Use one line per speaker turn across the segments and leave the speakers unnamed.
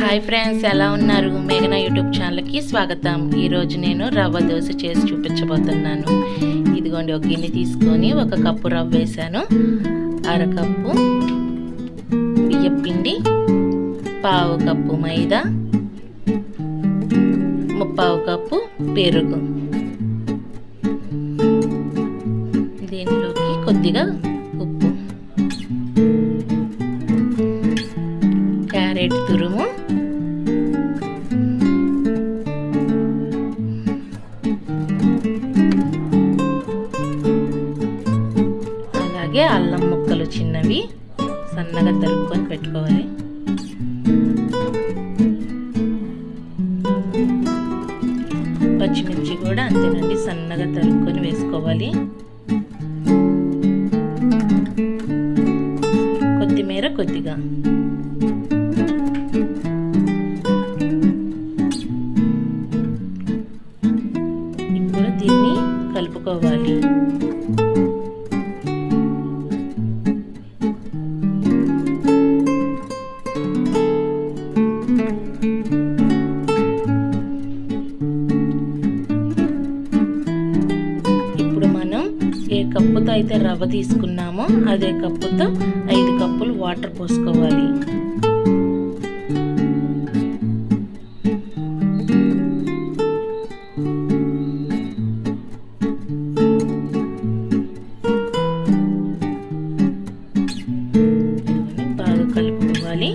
Hi friends ఎలా ఉన్నారు? మేఘన యూట్యూబ్ ఛానల్కి స్వాగతం. ఈరోజు నేను రవ్వ దోశ చేసి చూపించబోతున్నాను. ఇదిగోండి ఒక గిన్నె తీసుకొని ఒక కప్పు రవ్వ వేసాను అరకప్పు బియ్యం పిండి పావు కప్పు మైదా ముప్పావు కప్పు పెరుగు. దీనిలోకి కొద్దిగా ఉప్పు. క్యారెట్ తురుము. అలాగే అల్లం ముక్కలు చిన్నవి సన్నగా తరుక్కొని పెట్టుకోవాలి. పచ్చిమిర్చి కూడా అంతేనండి సన్నగా తరుక్కొని వేసుకోవాలి. కొత్తిమీర కొద్దిగా. ఇప్పుడు దీన్ని కలుపుకోవాలి. కప్పుతో అయితే రవ్వ తీసుకున్నామో అదే కప్పుతో ఐదు కప్పులు వాటర్ పోసుకోవాలి. బాగా కలుపుకోవాలి.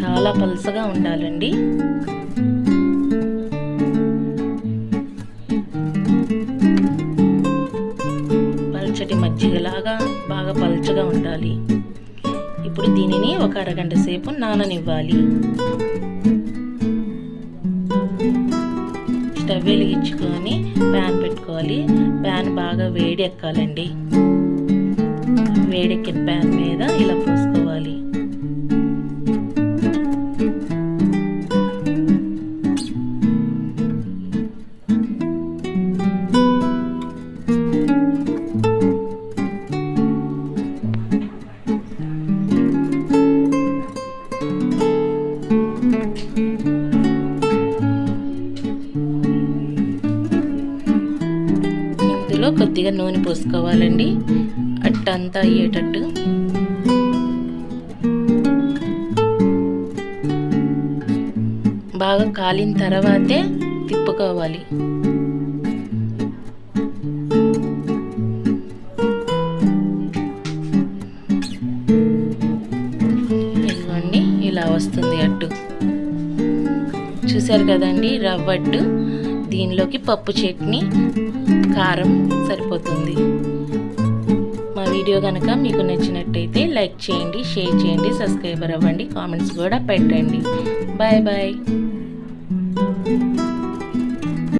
చాలా పలసగా ఉండాలండి. పచ్చటి మజ్జిగలాగా బాగా పల్చగా ఉండాలి. ఇప్పుడు దీనిని ఒక అరగంట సేపు నాననివ్వాలి. స్టవ్ వెలిగించుకొని ప్యాన్ పెట్టుకోవాలి. ప్యాన్ బాగా వేడి ఎక్కాలండి వేడెక్కిన ప్యాన్ మీద ఇలా పోసుకోవాలి. ఇందులో కొద్దిగా నూనె పోసుకోవాలండి. అట్టంతా అయ్యేటట్టు. బాగా కాలిన తర్వాతే తిప్పుకోవాలి. ఇదిగోండి ఇలా వస్తుంది అట్టు. చూసారు కదండి రవ్వట్టు దీనిలోకి పప్పు చట్నీ కారం సరిపోతుంది. మా వీడియో కనుక మీకు నచ్చినట్టయితే లైక్ చేయండి షేర్ చేయండి సబ్స్క్రైబర్ అవ్వండి కామెంట్స్ కూడా పెట్టండి. Bye bye.